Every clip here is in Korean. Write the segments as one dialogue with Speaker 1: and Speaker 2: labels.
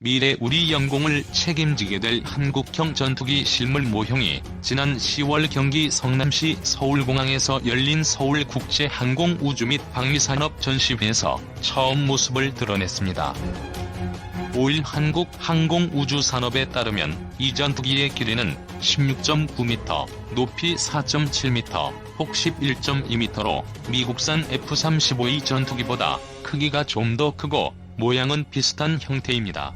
Speaker 1: 미래 우리 영공을 책임지게 될 한국형 전투기 실물 모형이 지난 10월 경기 성남시 서울공항에서 열린 서울국제항공우주 및 방위산업 전시회에서 처음 모습을 드러냈습니다. 5일 한국항공우주산업에 따르면 이 전투기의 길이는 16.9m, 높이 4.7m, 폭 11.2m로 미국산 F-35E 전투기보다 크기가 좀 더 크고 모양은 비슷한 형태입니다.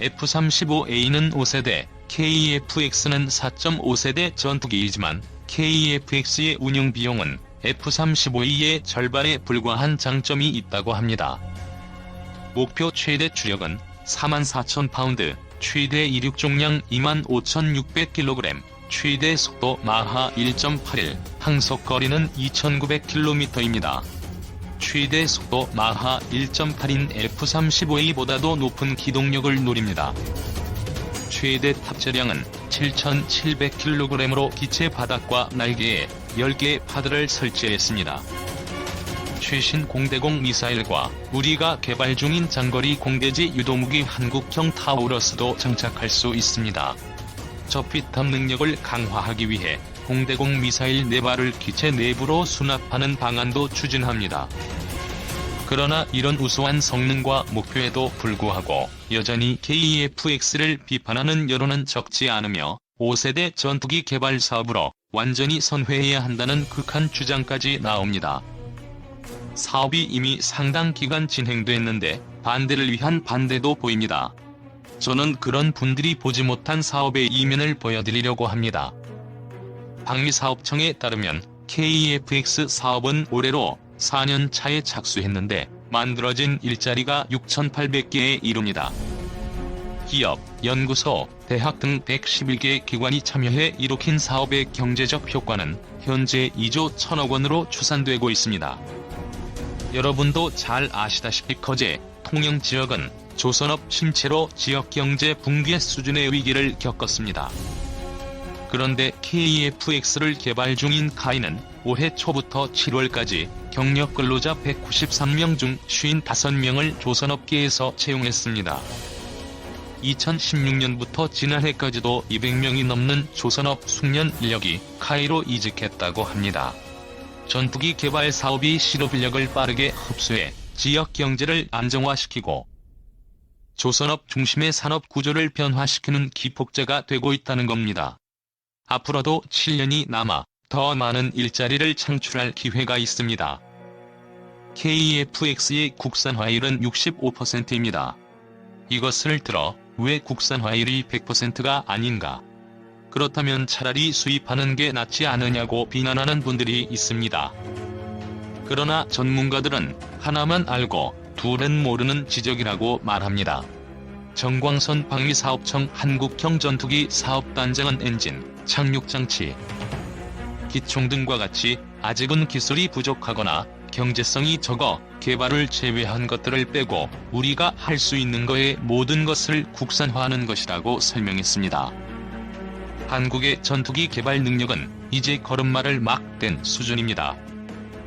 Speaker 1: F-35A는 5세대, KF-X는 4.5세대 전투기이지만 KF-X의 운용 비용은 F-35E의 절반에 불과한 장점이 있다고 합니다. 목표 최대 추력은 44,000파운드, 최대 이륙重량 25,600kg, 최대 속도 마하 1.81, 항속 거리는 2,900km입니다. 최대 속도 마하 1.8인 F-35A보다도 높은 기동력을 노립니다. 최대 탑재량은 7,700kg으로 기체 바닥과 날개에 10개의 파드를 설치했습니다. 최신 공대공 미사일과 우리가 개발 중인 장거리 공대지 유도무기 한국형 타우러스도 장착할 수 있습니다. 저피탑 능력을 강화하기 위해 공대공 미사일 4발을 기체 내부로 수납하는 방안도 추진합니다. 그러나 이런 우수한 성능과 목표에도 불구하고 여전히 KF-X를 비판하는 여론은 적지 않으며 5세대 전투기 개발 사업으로 완전히 선회해야 한다는 극한 주장까지 나옵니다. 사업이 이미 상당 기간 진행됐는데 반대를 위한 반대도 보입니다. 저는 그런 분들이 보지 못한 사업의 이면을 보여드리려고 합니다. 방위사업청에 따르면 KFX 사업은 올해로 4년 차에 착수했는데 만들어진 일자리가 6,800개에 이릅니다. 기업, 연구소, 대학 등 111개 기관이 참여해 이룩힌 사업의 경제적 효과는 현재 2조 1천억 원으로 추산되고 있습니다. 여러분도 잘 아시다시피 거제, 통영 지역은 조선업 침체로 지역 경제 붕괴 수준의 위기를 겪었습니다. 그런데 KFX를 개발 중인 카이는 올해 초부터 7월까지 경력 근로자 193명 중 55명을 조선업계에서 채용했습니다. 2016년부터 지난해까지도 200명이 넘는 조선업 숙련 인력이 카이로 이직했다고 합니다. 전투기 개발 사업이 실업 인력을 빠르게 흡수해 지역 경제를 안정화시키고 조선업 중심의 산업 구조를 변화시키는 기폭제가 되고 있다는 겁니다. 앞으로도 7년이 남아 더 많은 일자리를 창출할 기회가 있습니다. KFX의 국산화율은 65%입니다. 이것을 들어 왜 국산화율이 100%가 아닌가? 그렇다면 차라리 수입하는 게 낫지 않으냐고 비난하는 분들이 있습니다. 그러나 전문가들은 하나만 알고 둘은 모르는 지적이라고 말합니다. 정광선 방위사업청 한국형 전투기 사업단장은 엔진, 착륙장치, 기총 등과 같이 아직은 기술이 부족하거나 경제성이 적어 개발을 제외한 것들을 빼고 우리가 할 수 있는 거의 모든 것을 국산화하는 것이라고 설명했습니다. 한국의 전투기 개발 능력은 이제 걸음마를 막 뗀 수준입니다.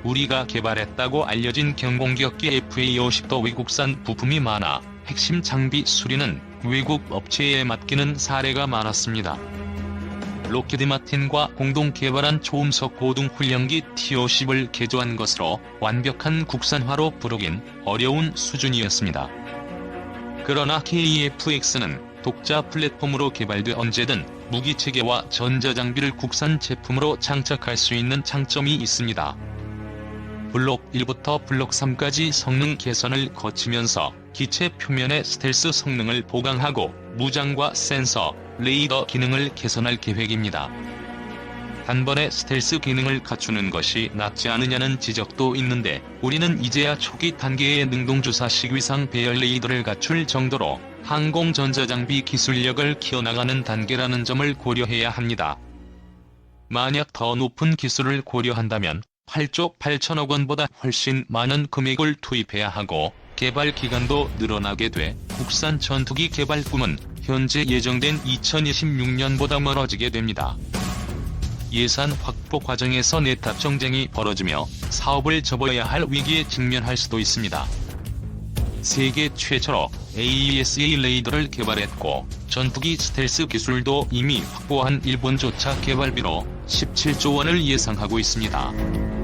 Speaker 1: 우리가 개발했다고 알려진 경공기업기 FA-50도 외국산 부품이 많아 핵심 장비 수리는 외국 업체에 맡기는 사례가 많았습니다. 로키드 마틴과 공동 개발한 초음속 고등 훈련기 T-50을 개조한 것으로 완벽한 국산화로 부르긴 어려운 수준이었습니다. 그러나 KF-X는 독자 플랫폼으로 개발돼 언제든 무기 체계와 전자장비를 국산 제품으로 장착할 수 있는 장점이 있습니다. 블록 1부터 블록 3까지 성능 개선을 거치면서 기체 표면의 스텔스 성능을 보강하고 무장과 센서, 레이더 기능을 개선할 계획입니다. 단번에 스텔스 기능을 갖추는 것이 낫지 않느냐는 지적도 있는데 우리는 이제야 초기 단계의 능동주사식 위상 배열 레이더를 갖출 정도로 항공전자장비 기술력을 키워나가는 단계라는 점을 고려해야 합니다. 만약 더 높은 기술을 고려한다면 8조 8천억 원보다 훨씬 많은 금액을 투입해야 하고 개발 기간도 늘어나게 돼 국산 전투기 개발 꿈은 현재 예정된 2026년보다 멀어지게 됩니다. 예산 확보 과정에서 내탑 정쟁이 벌어지며 사업을 접어야 할 위기에 직면할 수도 있습니다. 세계 최초로 AESA 레이더를 개발했고 전투기 스텔스 기술도 이미 확보한 일본조차 개발비로 17조 원을 예상하고 있습니다.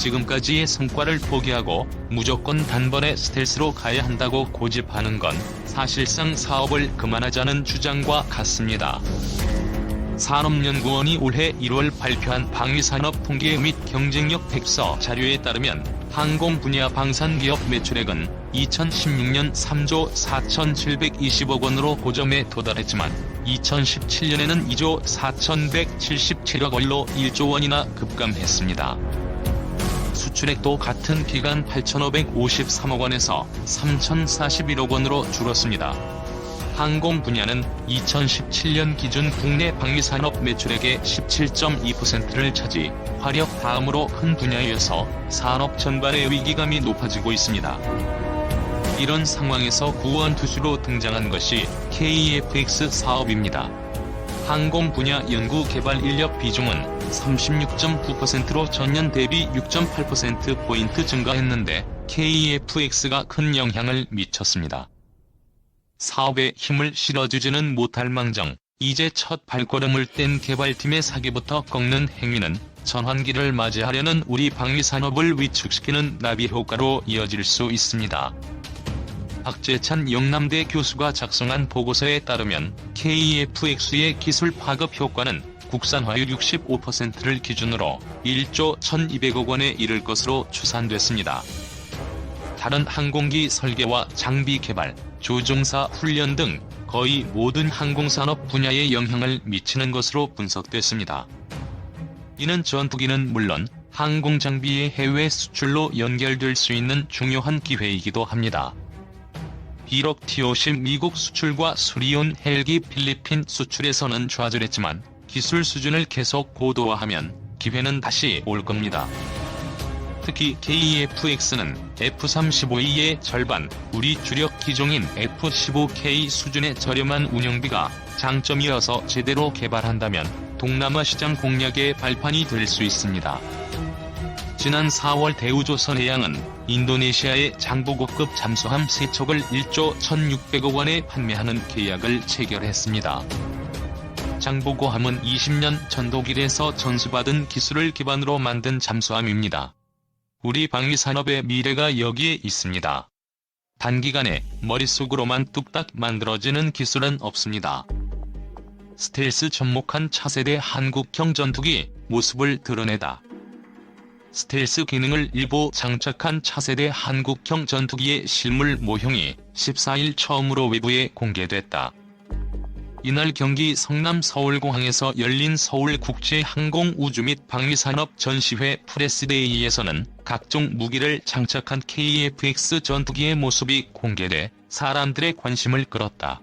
Speaker 1: 지금까지의 성과를 포기하고 무조건 단번에 스텔스로 가야 한다고 고집하는 건 사실상 사업을 그만하자는 주장과 같습니다. 산업연구원이 올해 1월 발표한 방위산업 통계 및 경쟁력 백서 자료에 따르면 항공 분야 방산기업 매출액은 2016년 3조 4,720억 원으로 고점에 도달했지만 2017년에는 2조 4,177억 원로 1조 원이나 급감했습니다. 수출액도 같은 기간 8,553억 원에서 3,041억 원으로 줄었습니다. 항공 분야는 2017년 기준 국내 방위산업 매출액의 17.2%를 차지, 화력 다음으로 큰 분야여서 산업 전반의 위기감이 높아지고 있습니다. 이런 상황에서 구원 투수로 등장한 것이 KFX 사업입니다. 항공 분야 연구 개발 인력 비중은 36.9%로 전년 대비 6.8%포인트 증가했는데 KFX가 큰 영향을 미쳤습니다. 사업에 힘을 실어주지는 못할 망정, 이제 첫 발걸음을 뗀 개발팀의 사기부터 꺾는 행위는 전환기를 맞이하려는 우리 방위산업을 위축시키는 나비 효과로 이어질 수 있습니다. 박재찬 영남대 교수가 작성한 보고서에 따르면 KFX의 기술 파급 효과는 국산화율 65%를 기준으로 1조 1200억 원에 이를 것으로 추산됐습니다. 다른 항공기 설계와 장비 개발, 조종사 훈련 등 거의 모든 항공산업 분야에 영향을 미치는 것으로 분석됐습니다. 이는 전투기는 물론 항공 장비의 해외 수출로 연결될 수 있는 중요한 기회이기도 합니다. 비록 TOC 미국 수출과 수리온 헬기 필리핀 수출에서는 좌절했지만 기술 수준을 계속 고도화하면 기회는 다시 올 겁니다. 특히 KFX는 F-35E의 절반, 우리 주력 기종인 F-15K 수준의 저렴한 운영비가 장점이어서 제대로 개발한다면 동남아 시장 공략의 발판이 될 수 있습니다. 지난 4월 대우조선해양은 인도네시아의 장보고급 잠수함 세척을 1조 1,600억 원에 판매하는 계약을 체결했습니다. 장보고함은 20년 전 독일에서 전수받은 기술을 기반으로 만든 잠수함입니다. 우리 방위산업의 미래가 여기에 있습니다. 단기간에 머릿속으로만 뚝딱 만들어지는 기술은 없습니다. 스텔스 접목한 차세대 한국형 전투기 모습을 드러내다. 스텔스 기능을 일부 장착한 차세대 한국형 전투기의 실물 모형이 14일 처음으로 외부에 공개됐다. 이날 경기 성남 서울공항에서 열린 서울국제항공우주 및 방위산업 전시회 프레스데이에서는 각종 무기를 장착한 KFX 전투기의 모습이 공개돼 사람들의 관심을 끌었다.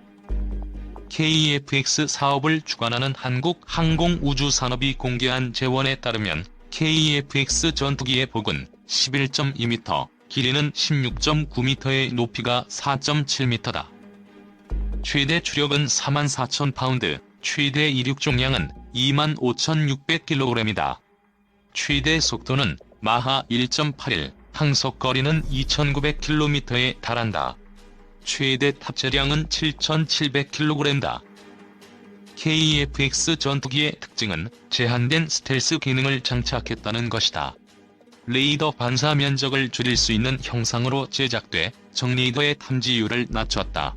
Speaker 1: KFX 사업을 주관하는 한국항공우주산업이 공개한 재원에 따르면 KFX 전투기의 폭은 11.2m, 길이는 16.9m의 높이가 4.7m다. 최대 추력은 44,000파운드, 최대 이륙重量은 25,600kg이다. 최대 속도는 마하 1.81, 항속 거리는 2,900km에 달한다. 최대 탑재량은 7,700kg다. KFX 전투기의 특징은 제한된 스텔스 기능을 장착했다는 것이다. 레이더 반사 면적을 줄일 수 있는 형상으로 제작돼 정레이더의 탐지율을 낮췄다.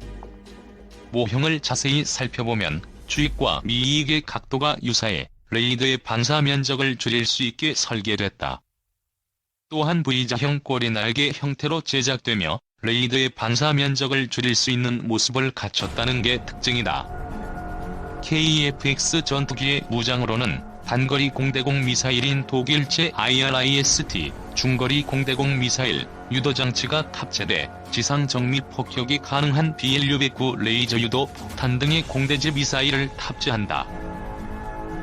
Speaker 1: 모형을 자세히 살펴보면 주익과 미익의 각도가 유사해 레이더의 반사 면적을 줄일 수 있게 설계됐다. 또한 V자형 꼬리 날개 형태로 제작되며 레이더의 반사 면적을 줄일 수 있는 모습을 갖췄다는 게 특징이다. KFX 전투기의 무장으로는 단거리 공대공 미사일인 독일제 IRIS-T, 중거리 공대공 미사일, 유도장치가 탑재돼 지상 정밀 폭격이 가능한 BLU-109 레이저 유도 폭탄 등의 공대지 미사일을 탑재한다.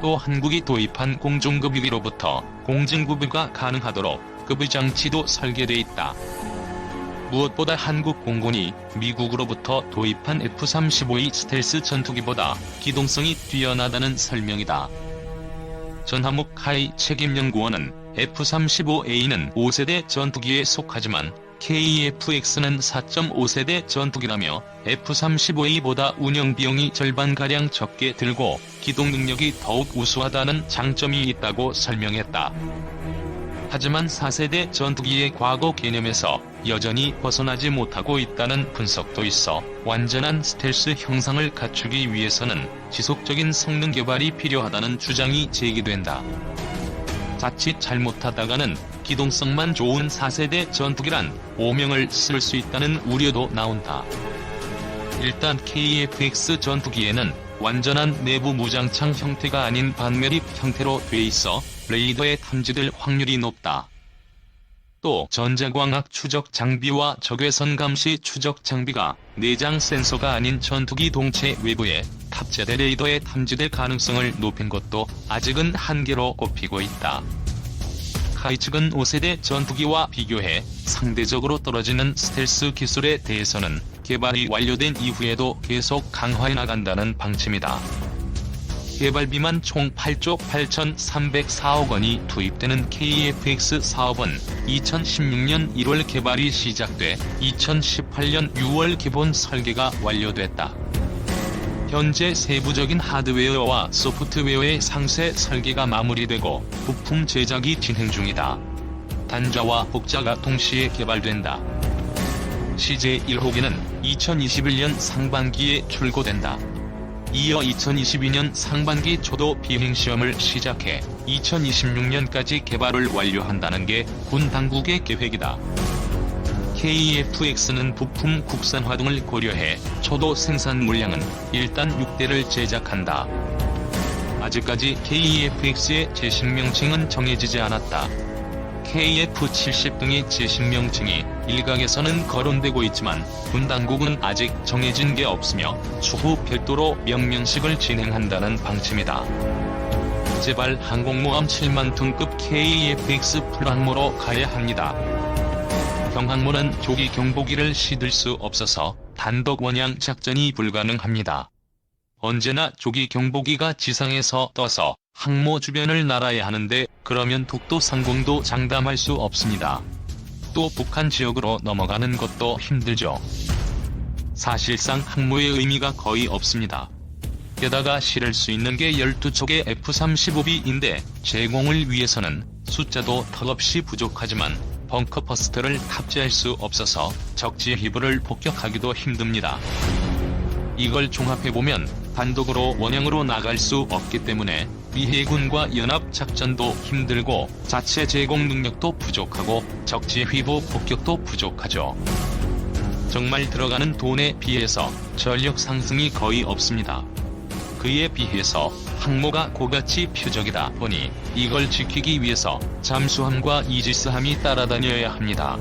Speaker 1: 또 한국이 도입한 공중급유기로부터 공중급유가 가능하도록 급유 장치도 설계돼 있다. 무엇보다 한국 공군이 미국으로부터 도입한 F-35E 스텔스 전투기보다 기동성이 뛰어나다는 설명이다. 전하목 하이 책임연구원은 F-35A는 5세대 전투기에 속하지만 KF-X는 4.5세대 전투기라며 F-35A보다 운영 비용이 절반가량 적게 들고 기동 능력이 더욱 우수하다는 장점이 있다고 설명했다. 하지만 4세대 전투기의 과거 개념에서 여전히 벗어나지 못하고 있다는 분석도 있어 완전한 스텔스 형상을 갖추기 위해서는 지속적인 성능 개발이 필요하다는 주장이 제기된다. 자칫 잘못하다가는 기동성만 좋은 4세대 전투기란 오명을 쓸 수 있다는 우려도 나온다. 일단 KF-X 전투기에는 완전한 내부 무장창 형태가 아닌 반매립 형태로 돼 있어 레이더에 탐지될 확률이 높다. 또 전자광학 추적 장비와 적외선 감시 추적 장비가 내장 센서가 아닌 전투기 동체 외부에 탑재된 레이더에 탐지될 가능성을 높인 것도 아직은 한계로 꼽히고 있다. 카이 측은 5세대 전투기와 비교해 상대적으로 떨어지는 스텔스 기술에 대해서는 개발이 완료된 이후에도 계속 강화해 나간다는 방침이다. 개발비만 총 8조 8,304억 원이 투입되는 KF-X 사업은 2016년 1월 개발이 시작돼 2018년 6월 기본 설계가 완료됐다. 현재 세부적인 하드웨어와 소프트웨어의 상세 설계가 마무리되고 부품 제작이 진행 중이다. 단자와 복자가 동시에 개발된다. CJ 1호기는 2021년 상반기에 출고된다. 이어 2022년 상반기 초도 비행시험을 시작해 2026년까지 개발을 완료한다는 게 군 당국의 계획이다. KF-X는 부품 국산화 등을 고려해 초도 생산 물량은 일단 6대를 제작한다. 아직까지 KF-X의 제식 명칭은 정해지지 않았다. KF-70 등의 제식 명칭이 일각에서는 거론되고 있지만 군 당국은 아직 정해진 게 없으며 추후 별도로 명명식을 진행한다는 방침이다. 제발 항공모함 7만 톤급 KF-X 풀항모로 가야 합니다. 경항모는 조기 경보기를 시들 수 없어서 단독 원양 작전이 불가능합니다. 언제나 조기 경보기가 지상에서 떠서 항모 주변을 날아야 하는데 그러면 독도 상공도 장담할 수 없습니다. 또 북한 지역으로 넘어가는 것도 힘들죠. 사실상 항모의 의미가 거의 없습니다. 게다가 실을 수 있는 게 12척의 F-35B인데 제공을 위해서는 숫자도 턱없이 부족하지만 벙커버스터를 탑재할 수 없어서 적지 히브를 폭격하기도 힘듭니다. 이걸 종합해보면 단독으로 원형으로 나갈 수 없기 때문에 미해군과 연합 작전도 힘들고 자체 제공 능력도 부족하고 적지 휘보 폭격도 부족하죠. 정말 들어가는 돈에 비해서 전력 상승이 거의 없습니다. 그에 비해서 항모가 고가치 표적이다 보니 이걸 지키기 위해서 잠수함과 이지스함이 따라다녀야 합니다.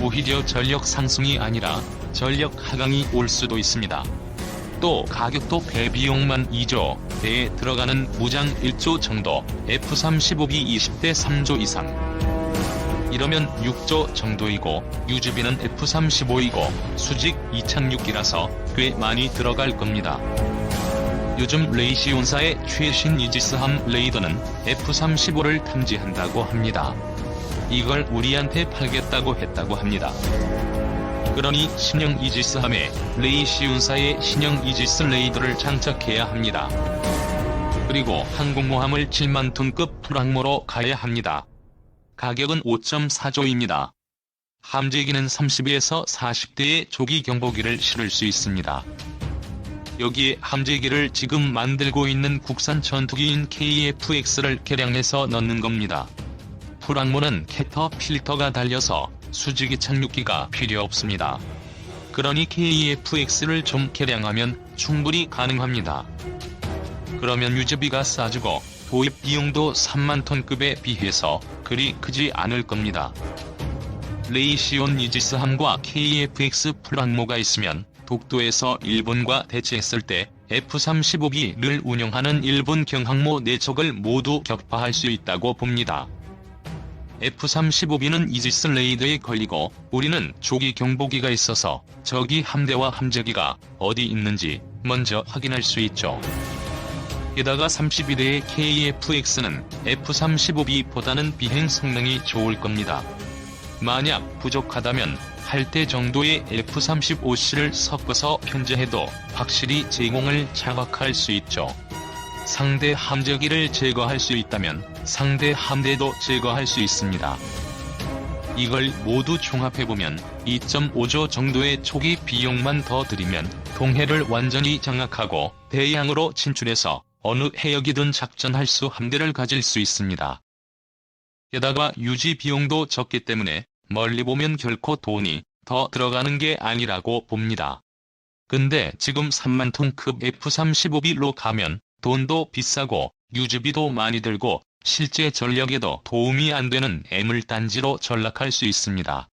Speaker 1: 오히려 전력 상승이 아니라 전력 하강이 올 수도 있습니다. 또 가격도 배비용만 2조, 배에 들어가는 무장 1조 정도, F-35B 20대 3조 이상. 이러면 6조 정도이고 유지비는 F-35이고 수직 2006기라서 꽤 많이 들어갈 겁니다. 요즘 레이시온사의 최신 이지스함 레이더는 F-35를 탐지한다고 합니다. 이걸 우리한테 팔겠다고 했다고 합니다. 그러니 신형 이지스함에 레이시운사의 신형 이지스 레이더를 장착해야 합니다. 그리고 항공모함을 7만 톤급 풀항모로 가야 합니다. 가격은 5.4조입니다. 함재기는 30에서 40대의 조기 경보기를 실을 수 있습니다. 여기에 함재기를 지금 만들고 있는 국산 전투기인 KF-X를 개량해서 넣는 겁니다. 풀항모는 캐터 필터가 달려서 수직이 착륙기가 필요 없습니다. 그러니 KF-X를 좀 개량하면 충분히 가능합니다. 그러면 유지비가 싸지고 도입 비용도 3만 톤급에 비해서 그리 크지 않을 겁니다. 레이시온 이지스함과 KF-X 풀항모가 있으면 독도에서 일본과 대치했을 때 F-35B를 운영하는 일본 경항모 4척을 모두 격파할 수 있다고 봅니다. F-35B는 이지스 레이더에 걸리고 우리는 조기 경보기가 있어서 적이 함대와 함재기가 어디 있는지 먼저 확인할 수 있죠. 게다가 31대의 KF-X는 F-35B보다는 비행 성능이 좋을 겁니다. 만약 부족하다면 할 때 정도의 F-35C를 섞어서 편제해도 확실히 제공을 장악할 수 있죠. 상대 함재기를 제거할 수 있다면 상대 함대도 제거할 수 있습니다. 이걸 모두 종합해보면 2.5조 정도의 초기 비용만 더 들이면 동해를 완전히 장악하고 대양으로 진출해서 어느 해역이든 작전할 수 함대를 가질 수 있습니다. 게다가 유지 비용도 적기 때문에 멀리 보면 결코 돈이 더 들어가는 게 아니라고 봅니다. 근데 지금 3만 톤급 F-35B로 가면 돈도 비싸고 유지비도 많이 들고 실제 전력에도 도움이 안 되는 애물단지로 전락할 수 있습니다.